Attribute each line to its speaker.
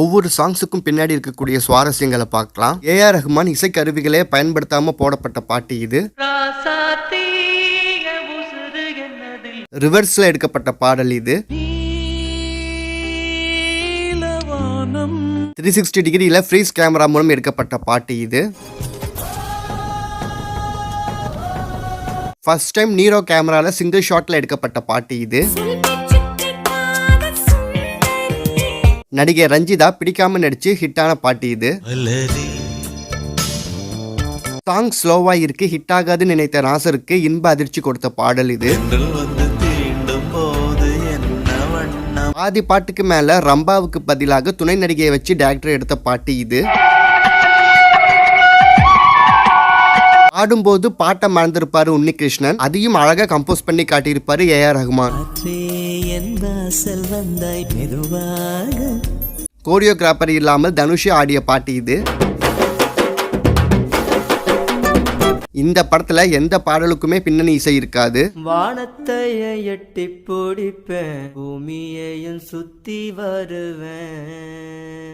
Speaker 1: ஒவ்வொரு சாங்ஸுக்கும் பின்னாடி இருக்கக்கூடிய சுவாரஸ்யங்களை பார்க்கலாம். ஏஆர் ரஹ்மான் இசைக்கருவிகளே பயன்படுத்தாம போடப்பட்ட பாட்டு இது. ரிவர்ஸ்ல எடுக்கப்பட்ட பாடல் இது. த்ரீ சிக்ஸ்டி டிகிரியில் ஃப்ரீஸ் கேமரா மூலம் எடுக்கப்பட்ட பாட்டு இது. ஃபர்ஸ்ட் டைம் நீரோ கேமராவில் சிங்கிள் ஷாட்டில் எடுக்கப்பட்ட பாட்டு இது. நடிகை ரஞ்சிதா பிடிக்காம நடிச்சு ஹிட்டான பாட்டு இது. சாங் ஸ்லோவா இருக்கு ஹிட் ஆகாதுன்னு நினைத்த நாசருக்கு இன்ப அதிர்ச்சி கொடுத்த பாடல் இது.
Speaker 2: பாதி
Speaker 1: பாட்டுக்கு மேல ரம்பாவுக்கு பதிலாக துணை நடிகையை வச்சு டேரக்டர் எடுத்த பாட்டு இது. ஆடும்போது பாட்டை மறந்திருப்பாரு உன்னிகிருஷ்ணன். அதையும் அழகா கம்போஸ் பண்ணி காட்டியிருப்பாரு ரஹ்மான்
Speaker 3: வாசல் வந்தாய் மெதுவாக.
Speaker 1: கோரியோகிராஃபர் இல்லாமல் தனுஷ் ஆடிய பாட்டு இது. இந்த படத்துல எந்த பாடலுக்குமே பின்னணி இசை இருக்காது.
Speaker 3: வானத்தைய எட்டி பிடிப்பேன் பூமியையும் சுத்தி வருவேன்.